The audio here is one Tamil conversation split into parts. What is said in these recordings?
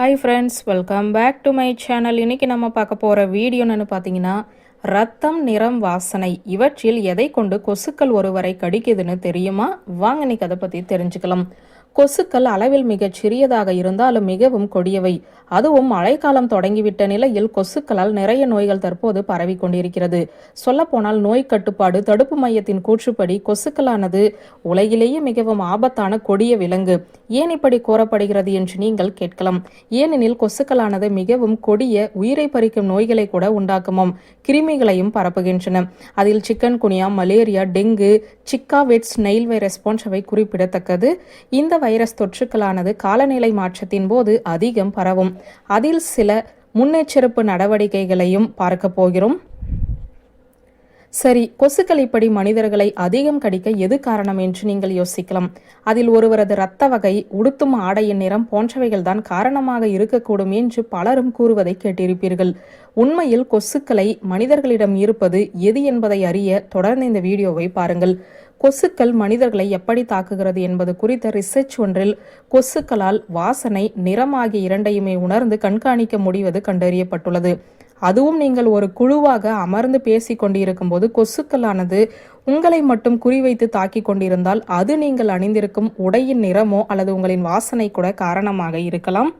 Hi friends welcome back to my channel இன்னைக்கு நம்ம பார்க்க போகிற வீடியோன்னு பார்த்தீங்கன்னா ரத்தம் நிறம் வாசனை இவற்றில் எதை கொண்டு கொசுக்கள் ஒருவரை கடிக்குதுன்னு தெரியுமா? வாங்க இன்னைக்கு அதை பற்றி தெரிஞ்சுக்கலாம். கொசுக்கள் அளவில் மிகச் சிறியதாக இருந்தாலும் மிகவும் கொடியவை. அதுவும் மழைக்காலம் தொடங்கிவிட்ட நிலையில் கொசுக்களால் நிறைய நோய்கள் தற்போது பரவி கொண்டிருக்கிறது. சொல்லப்போனால் நோய் கட்டுப்பாடு தடுப்பு மையத்தின் கூற்றுப்படி கொசுக்களானது உலகிலேயே மிகவும் ஆபத்தான கொடிய விலங்கு. ஏன் இப்படி கூறப்படுகிறது என்று நீங்கள் கேட்கலாம். ஏனெனில் கொசுக்களானது மிகவும் கொடிய உயிரை பறிக்கும் நோய்களை கூட உண்டாக்குமாம். கிருமிகளையும் பரப்புகின்றன. அதில் சிக்கன் குனியா மலேரியா டெங்கு சிக்காவெட்ஸ் நெயில் வைரஸ் போன்றவை குறிப்பிடத்தக்கது. இந்த வைரஸ் தொற்றுக்களானது காலநிலை மாற்றத்தின் போது அதிகம் பரவும். அதில் சில முன்னெச்சரிப்பு நடவடிக்கைகளையும் பார்க்க போகிறோம். சரி கொசுக்கள் இப்படி மனிதர்களை அதிகம் கடிக்க எது காரணம் என்று நீங்கள் யோசிக்கலாம். அதில் ஒருவரது இரத்த வகை உடுத்தும் ஆடையின் நிறம் போன்றவைகள் தான் காரணமாக இருக்கக்கூடும் என்று பலரும் கூறுவதை கேட்டிருப்பீர்கள். உண்மையில் கொசுக்களை மனிதர்களிடம் இருப்பது எது என்பதை அறிய தொடர்ந்து இந்த வீடியோவை பாருங்கள். கொசுக்கள் மனிதர்களை எப்படி தாக்குகிறது என்பது குறித்த ரிசர்ச் ஒன்றில் கொசுக்களால் வாசனை நிறம் ஆகிய இரண்டையுமே உணர்ந்து கண்காணிக்க முடிவது கண்டறியப்பட்டுள்ளது. அதுவும் நீங்கள் ஒரு குழுவாக அமர்ந்து பேசிக் கொண்டிருக்கும் போது கொசுக்களானது உங்களை மட்டும் குறிவைத்து தாக்கிக் கொண்டிருந்தால் அது நீங்கள் அணிந்திருக்கும் உடையின் நிறமோ அல்லது உங்களின் வாசனை கூட காரணமாக இருக்கலாம்.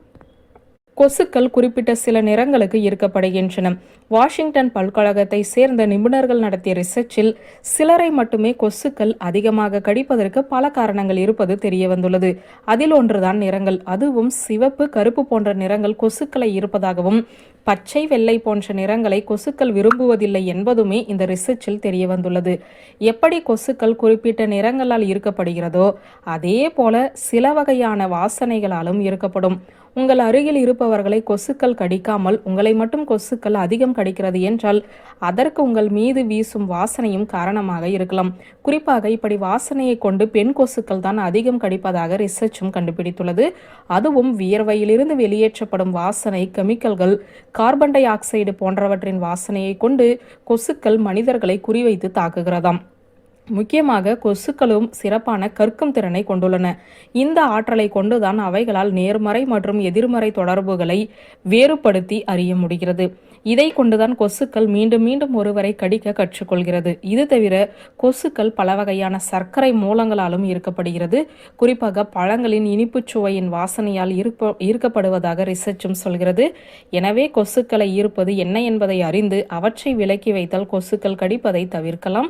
கொசுக்கள் குறிப்பிட்ட சில நிறங்களுக்கு ஈர்க்கப்படுகின்றன. வாஷிங்டன் பல்கழகத்தை சேர்ந்த நிபுணர்கள் நடத்திய ரிசர்ச்சில் சிலரை மட்டுமே கொசுக்கள் அதிகமாக கடிப்பதற்கு பல காரணங்கள் இருப்பது தெரிய வந்துள்ளது அதில் ஒன்றுதான் நிறங்கள். அதுவும் சிவப்பு கருப்பு போன்ற நிறங்கள் கொசுக்களை இருப்பதாகவும் பச்சை வெள்ளை போன்ற நிறங்களை கொசுக்கள் விரும்புவதில்லை என்பதுமே இந்த ரிசர்ச்சில் தெரிய வந்துள்ளது எப்படி கொசுக்கள் குறிப்பிட்ட நிறங்களால் ஈர்க்கப்படுகிறதோ அதே போல சில வகையான வாசனைகளாலும் ஈர்க்கப்படும். உங்கள் அருகில் இருப்பவர்களை கொசுக்கள் கடிக்காமல் உங்களை மட்டும் கொசுக்கள் அதிகம் கடிக்கிறது என்றால் அதற்கு உங்கள் மீது வீசும் வாசனையும் காரணமாக இருக்கலாம். குறிப்பாக இப்படி வாசனையை கொண்டு பெண் கொசுக்கள் தான் அதிகம் கடிப்பதாக ரிசர்ச்சும் கண்டுபிடித்துள்ளது. அதுவும் வியர்வையிலிருந்து வெளியேற்றப்படும் வாசனை கெமிக்கல்கள் கார்பன் டை ஆக்சைடு போன்றவற்றின் வாசனையை கொண்டு கொசுக்கள் மனிதர்களை குறிவைத்து தாக்குகிறதாம். முக்கியமாக கொசுக்களும் சிறப்பான கற்கும் திறனை கொண்டுள்ளன. இந்த ஆற்றலை கொண்டுதான் அவைகளால் நேர்மறை மற்றும் எதிர்மறை தொடர்புகளை வேறுபடுத்தி அறிய முடிகிறது. இதை கொண்டுதான் கொசுக்கள் மீண்டும் மீண்டும் ஒருவரை கடிக்க கற்றுக்கொள்கிறது. இது தவிர கொசுக்கள் பல வகையான சர்க்கரை மூலங்களாலும் ஈர்க்கப்படுகிறது. குறிப்பாக பழங்களின் இனிப்புச் சுவையின் வாசனையால் ஈர்ப்ப ஈர்க்கப்படுவதாக ரிசர்ச்சும் சொல்கிறது. எனவே கொசுக்களை ஈர்ப்பது என்ன என்பதை அறிந்து அவற்றை விலக்கி வைத்தால் கொசுக்கள் கடிப்பதை தவிர்க்கலாம்.